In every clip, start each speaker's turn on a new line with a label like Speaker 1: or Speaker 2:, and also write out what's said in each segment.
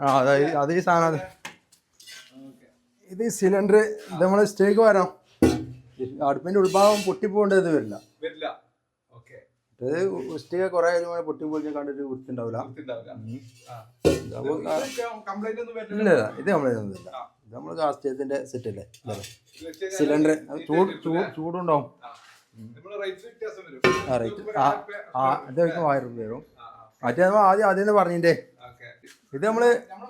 Speaker 1: ആ അതായത് അത് ഈ സാധനം. ഇത് സിലിണ്ടർ ഇത് നമ്മൾ സ്റ്റേക്ക് വരാം അടുപ്പിന്റെ ഉൾഭാഗം പൊട്ടിപ്പോകേണ്ടത് വരില്ല.
Speaker 2: വരില്ല. ഓക്കെ.
Speaker 1: ഇത് സ്റ്റേക്ക് കുറെ കഴിഞ്ഞാൽ പൊട്ടിപ്പോയി കണ്ടിട്ട് വൃത്തിണ്ടാവില്ല
Speaker 2: കംപ്ലൈന്റ് ഒന്നും വരില്ല
Speaker 1: ഇല്ല ഇത് നമ്മൾ കാസ്റ്റേജത്തിന്റെ സെറ്റ് അല്ലേ? സിലിണ്ടർ. ചൂട് ചൂട് ചൂടുണ്ടാവും. ആ. റേറ്റ് ആയിരം രൂപ വരും. മറ്റേ നമ്മൾ ആദ്യം ആദ്യം പറഞ്ഞിട്ടേ ഇത്
Speaker 2: നമ്മൾ നമ്മൾ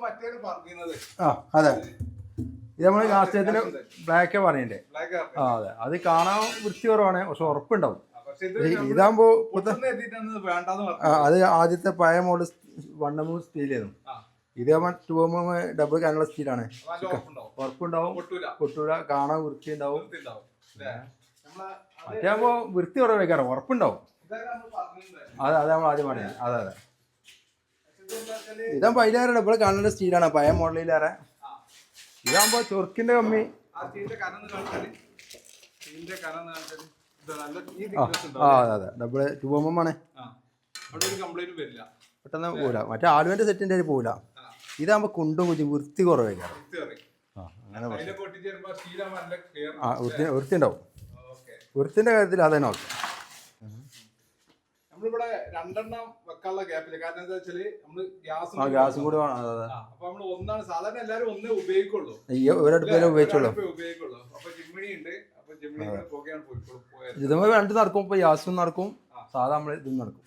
Speaker 1: ആ അതെ. ഇത് നമ്മൾ കാസ്റ്റേജത്തിന് ബ്ലാക്ക് പറഞ്ഞിട്ടേ
Speaker 2: ബ്ലാക്ക്
Speaker 1: ആ അതെ. അത് കാണാൻ വൃത്തി കുറവാണ് പക്ഷെ ഉറപ്പുണ്ടാവും ഇതാകുമ്പോ അത് ആദ്യത്തെ പഴയ മോഡൽ വണ്ണമൂ സ്റ്റീലായിരുന്നു ഇത് ടു എം എം ഡബിൾ കാനുള്ള സ്റ്റീലാണ്
Speaker 2: ഉറപ്പുണ്ടാവും. പൊട്ടൂല.
Speaker 1: കാണാൻ വൃത്തി ഉണ്ടാവും
Speaker 2: നമ്മളെ
Speaker 1: മറ്റേ ആകുമ്പോ വൃത്തി കുറവേക്കാരം ഉറപ്പുണ്ടാവും. അതെ അതെ നമ്മൾ ആദ്യം പറഞ്ഞത്. അതെ അതെ.
Speaker 2: ഇതെന്താച്ചാൽ
Speaker 1: ഇതാകുമ്പോൾ ഇപ്പോൾ കാണേണ്ട സ്റ്റീലാണ് പഴയ മോഡലിലേറെ ഇതാകുമ്പോൾ ചൊറുക്കിന്റെ കമ്മി.
Speaker 2: ആ ഇത്
Speaker 1: അതെ ഡബിൾ പെട്ടെന്ന് പോവില്ല. മറ്റേ ആലുവിന്റെ സെറ്റിന്റെ
Speaker 2: ആ.
Speaker 1: ഇതാകുമ്പോൾ കുണ്ടും കുഞ്ചും വൃത്തി കുറവേക്കാരം ആ അങ്ങനെ വൃത്തി ഉണ്ടാവും
Speaker 2: ഓക്കെ.
Speaker 1: വൃത്തിന്റെ കാര്യത്തിൽ അതന്നെ നോക്കാം
Speaker 2: നമ്മളിവിടെ രണ്ടെണ്ണം വെക്കാനുള്ള ഗ്യാപ്പില്ല കാരണം എന്താ വെച്ചാൽ നമ്മൾ ഗ്യാസ്
Speaker 1: ആ ഗ്യാസും കൂടി വേണം. അതെ അതെ.
Speaker 2: അപ്പൊ നമ്മൾ ഒന്നാണ് സാധാരണ എല്ലാരും ഒന്നേ ഉപയോഗിക്കുള്ളൂ.
Speaker 1: ഈ ഒരടുപ്പേലും ഉപയോഗിച്ചോളൂ
Speaker 2: ഒരടുപ്പേ ഉപയോഗിക്കുള്ളൂ. അപ്പൊ ജിമ്മിണി ഉണ്ട്. അപ്പൊ ജിമ്മിണി പുകയാണ് പോയിക്കോളും പോയത്
Speaker 1: ഇതുമ്പോൾ രണ്ട് നടക്കും ഇപ്പൊ ഗ്യാസും നടക്കും. സാധാ നമ്മൾ ഇതും നടക്കും.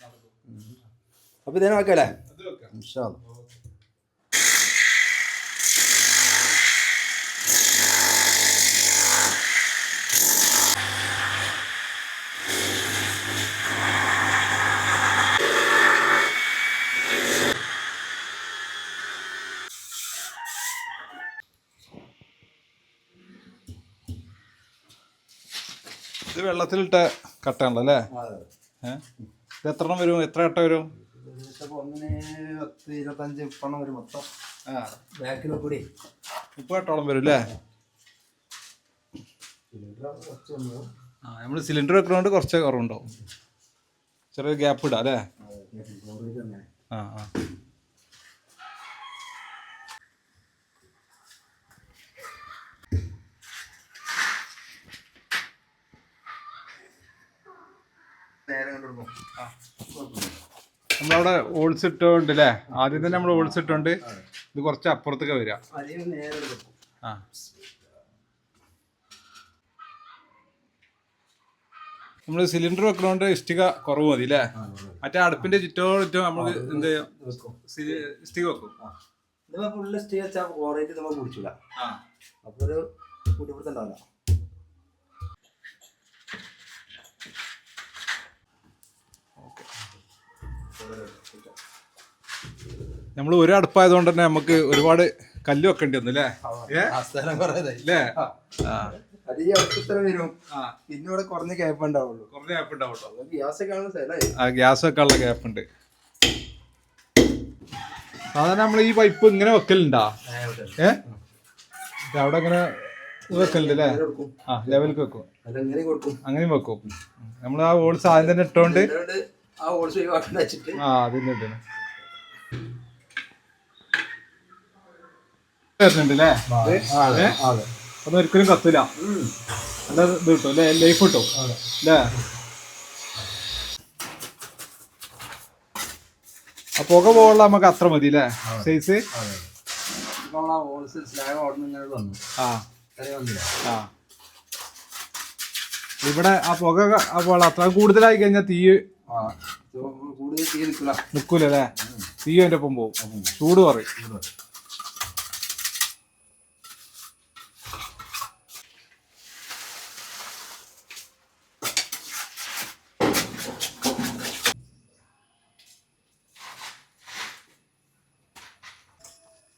Speaker 1: അപ്പൊ ഇതിനെ വെക്കല്ലേ?
Speaker 2: അത് വെക്കാം.
Speaker 1: ഇൻഷാ അല്ലാ.
Speaker 2: വെള്ളത്തിലിട്ട കട്ടാണല്ലോ അല്ലേ? ഏഹ് ഇത് എത്ര വരും? എത്ര കട്ട വരും?
Speaker 1: ഇരുപത്തഞ്ച് വരും മൊത്തം.
Speaker 2: മുപ്പത് കട്ടോളം വരും അല്ലേ? ആ നമ്മൾ സിലിണ്ടർ വെക്കുന്നതുകൊണ്ട് കുറച്ച് കുറവുണ്ടാവും. ചെറിയ ഗ്യാപ്പ് ഇടാം അല്ലേ. ആ ആ.
Speaker 1: കൊടുക്കും.
Speaker 2: നമ്മളവിടെ ഓൾസ് ഇട്ടോണ്ട് അല്ലേ ആദ്യം തന്നെ നമ്മൾ ഓൾസ് ഇട്ടുണ്ട് ഇത് കുറച്ച് അപ്പുറത്തൊക്കെ വരിക ആ. നമ്മൾ സിലിണ്ടർ വെക്കണോണ്ട് ഇഷ്ടിക കുറവ് മതി അല്ലേ മറ്റേ അടുപ്പിന്റെ ചുറ്റോ ചുറ്റോ നമ്മൾ എന്ത് ചെയ്യും? ഇഷ്ടിക വെക്കും.
Speaker 1: ഫുള്ള് സ്റ്റേ വെച്ചാൽ കോറേറ്റ് നമ്മൾ കുടിച്ചില്ല അപ്പൊ ഒരു കൂട്ടിപ്പിടുത്തുണ്ടാവില്ല
Speaker 2: നമ്മൾ ഒരു അടുപ്പായതുകൊണ്ട് തന്നെ നമുക്ക് ഒരുപാട് കല്ല് വെക്കേണ്ടി വന്നു അല്ലേ അല്ലേ ആ.
Speaker 1: അത് ഈ അടുത്ത വരും.
Speaker 2: ആ.
Speaker 1: പിന്നെ ഇവിടെ കുറഞ്ഞ ക്യാപ്പ് ഉണ്ടാവുള്ളൂ.
Speaker 2: കുറഞ്ഞ ഗ്യാപ്പ്
Speaker 1: ഗ്യാസ് കാണുന്ന സ്ഥലമായി.
Speaker 2: ആ ഗ്യാസ് വെക്കാനുള്ള ഗ്യാപ്പ് ഉണ്ട്. സാധാരണ നമ്മൾ ഈ പൈപ്പ് ഇങ്ങനെ വെക്കലുണ്ടാ? ഏ? അവിടെ ഇങ്ങനെ ഇത് വെക്കലുണ്ട് അല്ലേ ആ ലെവലിൽ വെക്കും. അങ്ങനെയും വെക്കും. നമ്മൾ ആ ഓൾ സാധനം തന്നെ ഇട്ടോണ്ട്
Speaker 1: ആ ഓൾസ് വെച്ചിട്ട്.
Speaker 2: ആ വരുന്നുണ്ട് അല്ലേ
Speaker 1: അതെ അതെ
Speaker 2: ഒരിക്കലും കത്തില്ല. നല്ല ഇത് കിട്ടും അല്ലേ? ലൈഫ് കിട്ടും. അല്ലേ? ആ പുക പോകാനുള്ള നമുക്ക് അത്ര മതി അല്ലേ? സൈസ്? ആ ആ. ഇവിടെ ആ പുക അപ്പോൾ അത്ര കൂടുതലായി കഴിഞ്ഞാൽ തീ
Speaker 1: കൂടുതൽ തീ നിൽക്കില്ല
Speaker 2: നിൽക്കൂല അല്ലേ തീ അതിന്റെ ഒപ്പം പോകും ചൂട് പറയും.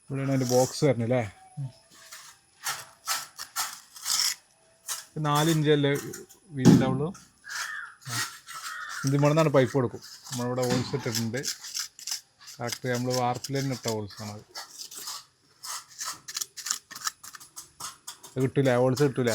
Speaker 2: ഇവിടെയാണ് അതിന്റെ ബോക്സ് വരണല്ലേ നാലിഞ്ചല്ലേ നാല് ഇഞ്ചല്ലേ ഇവിടെ നിന്നാണ് പൈപ്പ് കൊടുക്കും. നമ്മളിവിടെ ഹോൾസ് ഇട്ടിട്ടുണ്ട്. കറക്റ്റ് നമ്മൾ വാർപ്പിൽ തന്നെ ഇട്ട ഹോൾസാണ് അത്. ഇത് കിട്ടൂല ഹോൾസ് കിട്ടൂല.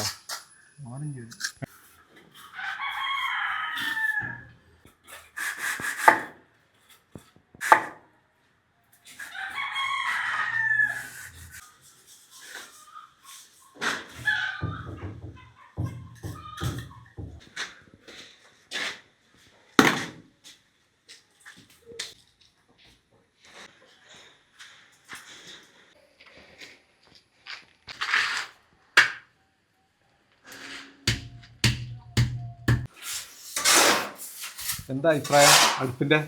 Speaker 2: എന്താ അഭിപ്രായം? അടുപ്പിന്റെ?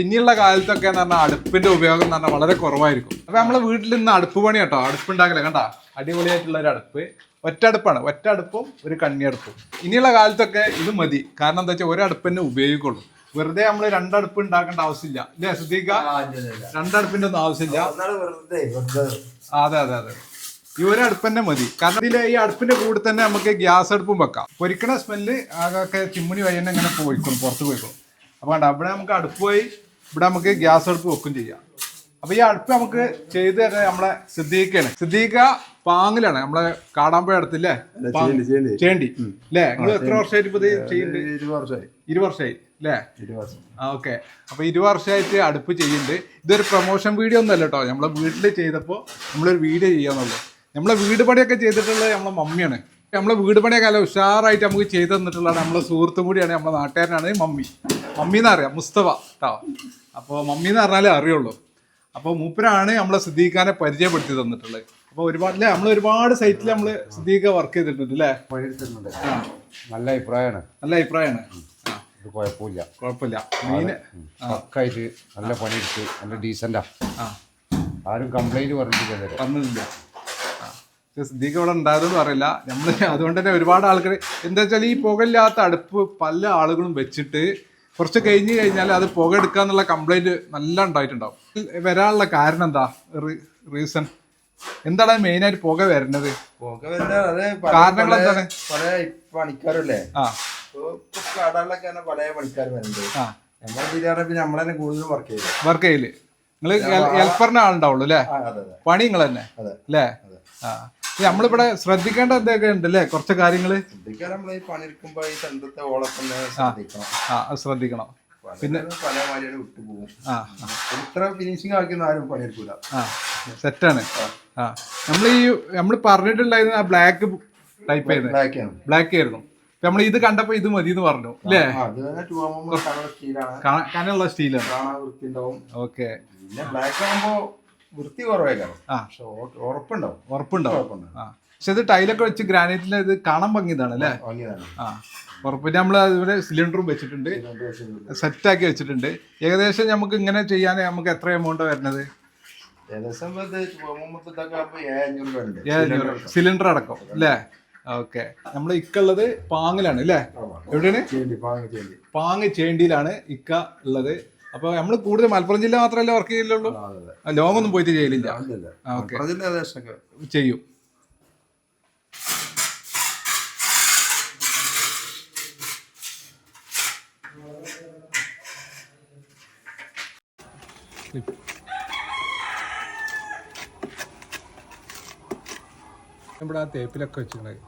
Speaker 2: ഇനിയുള്ള കാലത്തൊക്കെ എന്ന് പറഞ്ഞാൽ അടുപ്പിന്റെ ഉപയോഗം എന്ന് പറഞ്ഞാൽ വളരെ കുറവായിരിക്കും. അപ്പൊ നമ്മളെ വീട്ടിൽ നിന്ന് അടുപ്പ് പണി കേട്ടോ. അടുപ്പ് കണ്ട? അടിപൊളിയായിട്ടുള്ള ഒരു അടുപ്പ്. ഒറ്റ അടുപ്പാണ്. ഒറ്റ അടുപ്പും ഒരു കണ്ണിയടുപ്പും ഇനിയുള്ള കാലത്തൊക്കെ ഇത് മതി. കാരണം എന്താ വെച്ചാൽ ഒരു അടുപ്പ് തന്നെ ഉപയോഗിക്കുള്ളൂ. വെറുതെ നമ്മൾ രണ്ടടുപ്പ് ഉണ്ടാക്കേണ്ട ആവശ്യമില്ല. അല്ലേ ശ്രദ്ധിക്ക? രണ്ടടുപ്പിന്റെ ഒന്നും ആവശ്യമില്ല. അതെ അതെ അതെ. ഈ ഒരു അടുപ്പ് തന്നെ മതി. കാരണം ഇതിൽ ഈ അടുപ്പിന്റെ കൂടെ തന്നെ നമുക്ക് ഗ്യാസ് അടുപ്പും വെക്കാം. പൊരിക്കണ സ്മെല്ല് ആകെ ചിമ്മിണി വഴി തന്നെ ഇങ്ങനെ പോയിക്കോളും പുറത്ത് പോയിക്കോളും. അപ്പൊ കണ്ട അവിടെ നമുക്ക് അടുപ്പ് പോയി ഇവിടെ നമുക്ക് ഗ്യാസ് അടുപ്പ് വെക്കും ചെയ്യാം. അപ്പൊ ഈ അടുപ്പ് നമുക്ക് ചെയ്ത് തന്നെ നമ്മളെ സിദ്ദീഖാണ്. സിദ്ദീഖ പാങ്ങിലാണ് നമ്മളെ കാടാമ്പഴ അടുത്തില്ലേ?
Speaker 1: ചേണ്ടി,
Speaker 2: അല്ലേ നിങ്ങൾ എത്ര വർഷമായിട്ട് ഇപ്പൊ ഇത് ചെയ്യുന്നുണ്ട്
Speaker 1: ഇരുപത് വർഷമായി
Speaker 2: ഇരു വർഷമായി അല്ലേ
Speaker 1: ഇരുപത്
Speaker 2: ഓക്കെ. അപ്പൊ ഇരു വർഷമായിട്ട് അടുപ്പ് ചെയ്യുന്നുണ്ട് ഇതൊരു പ്രൊമോഷൻ വീഡിയോ ഒന്നും അല്ല കേട്ടോ. നമ്മളെ വീട്ടിൽ ചെയ്തപ്പോൾ നമ്മളൊരു വീഡിയോ ചെയ്യാന്നുള്ളൂ. നമ്മളെ വീട് പണിയൊക്കെ ചെയ്തിട്ടുള്ളത് നമ്മളെ മമ്മിയാണ്. നമ്മളെ വീട് പണിയൊക്കെ അല്ല ഉഷാറായിട്ട് നമുക്ക് ചെയ്തു തന്നിട്ടുള്ളതാണ്. നമ്മളെ സുഹൃത്തും കൂടിയാണ് നമ്മളെ നാട്ടുകാരനാണ് മമ്മി. മമ്മി എന്ന് അറിയാം മുസ്തഫ കേട്ടോ അപ്പോൾ മമ്മി എന്ന് പറഞ്ഞാലേ അറിയുള്ളൂ. അപ്പോൾ മൂപ്പരാണ് നമ്മളെ സിദ്ദീഖാനെ പരിചയപ്പെടുത്തി തന്നിട്ടുള്ളത്. അപ്പോൾ ഒരുപാട് അല്ലേ? നമ്മൾ ഒരുപാട് സൈറ്റിൽ നമ്മൾ സിദ്ദീഖ വർക്ക് ചെയ്തിട്ടുണ്ട് അല്ലേ?
Speaker 3: നല്ല അഭിപ്രായമാണ്
Speaker 2: നല്ല അഭിപ്രായമാണ്
Speaker 3: കുഴപ്പമില്ല.
Speaker 2: കുഴപ്പമില്ല.
Speaker 3: പക്കായിട്ട് നല്ല പണിയെടുത്ത് നല്ല
Speaker 2: ഡീസന്റാ
Speaker 3: ആരും കംപ്ലൈന്റ് പറഞ്ഞിട്ടില്ല
Speaker 2: വന്നിട്ടില്ല സിദ്ദീഖ് ഇവിടെ ഉണ്ടായതെന്ന് പറയില്ല നമ്മൾ അതുകൊണ്ട് തന്നെ ഒരുപാട് ആൾക്കാർ എന്താ വെച്ചാൽ ഈ പുകയില്ലാത്ത അടുപ്പ് പല ആളുകളും വെച്ചിട്ട് കുറച്ച് കഴിഞ്ഞ് കഴിഞ്ഞാൽ അത് പുക എടുക്കാന്നുള്ള കംപ്ലൈന്റ് നല്ല ഉണ്ടായിട്ടുണ്ടാവും. വരാനുള്ള കാരണം എന്താ? റീസൺ എന്താണ് മെയിനായിട്ട് പുക വരുന്നത്
Speaker 1: പുക വരുന്നത്
Speaker 2: കാരണങ്ങൾ എന്താണ്?
Speaker 1: പല പണിക്കാരല്ലേ? കടകളിലൊക്കെ പല പണിക്കാർ വരുന്നുണ്ട് നമ്മളെ പിന്നെ നമ്മൾ തന്നെ വർക്ക് ചെയ്യില്ല
Speaker 2: വർക്ക് ചെയ്യൽ. നിങ്ങൾ ഹെൽപ്പറിന് ആളുണ്ടാവുള്ളൂ അല്ലേ? പണി നിങ്ങൾ തന്നെ. അല്ലേ? ആ. നമ്മളിവിടെ ശ്രദ്ധിക്കേണ്ട എന്തൊക്കെ ഉണ്ട് അല്ലേ കുറച്ച് കാര്യങ്ങൾ.
Speaker 1: ശ്രദ്ധിക്കാൻ നമ്മൾ ഈ പണിയെടുക്കുമ്പോ ശ്രദ്ധിക്കണം.
Speaker 2: ആ ശ്രദ്ധിക്കണം.
Speaker 1: പിന്നെ പല വിട്ടുപോകും.
Speaker 2: ആ
Speaker 1: ഇത്ര ആരും പണിയെടുക്കൂല.
Speaker 2: ആ സെറ്റാണ് ആ നമ്മൾ ഈ നമ്മൾ പറഞ്ഞിട്ടുണ്ടായിരുന്ന ആ ബ്ലാക്ക് ടൈപ്പ് ആയിരുന്നു. ബ്ലാക്ക് ആയിരുന്നു. നമ്മൾ ഇത് കണ്ടപ്പോ ഇത് മതി എന്ന് പറഞ്ഞു അല്ലേ?
Speaker 1: കനുള്ള സ്റ്റീലാണ്
Speaker 2: ഓക്കെ
Speaker 1: പിന്നെ ബ്ലാക്ക് ആകുമ്പോ വൃത്തി
Speaker 2: കുറവായിരിക്കും
Speaker 1: പക്ഷെ ഉറ- ഉറപ്പുണ്ടാവും.
Speaker 2: പക്ഷെ ഇത് ടൈലൊക്കെ വെച്ച് ഗ്രാനൈറ്റിൽ ഇത് കാണാൻ ഭംഗിതാണ് അല്ലേ ആ. ഉറപ്പിന് നമ്മൾ അതുപോലെ സിലിണ്ടറും വെച്ചിട്ടുണ്ട്.
Speaker 1: സെറ്റ്
Speaker 2: ആക്കി വെച്ചിട്ടുണ്ട്. ഏകദേശം നമുക്ക് ഇങ്ങനെ ചെയ്യാൻ നമുക്ക് എത്ര എമൗണ്ട് വരുന്നത്? സിലിണ്ടർ അടക്കം. അല്ലേ? ഓക്കെ. നമ്മൾ ഇക്കുള്ളത് പാങ്ങിലാണ് അല്ലേ? എവിടെയാണ്? പാങ് ചേണ്ടിയിലാണ് ഇക്ക ഉള്ളത്. അപ്പോൾ നമ്മൾ കൂടുതൽ മലപ്പുറം ജില്ല മാത്രമല്ല വർക്ക് ചെയ്യില്ലുള്ളൂ ലോങ് ഒന്നും പോയിട്ട് ചെയ്യലില്ല. ചെയ്യും. ഇവിടെ ആ തേപ്പിലൊക്കെ വെച്ചിട്ടുണ്ടായി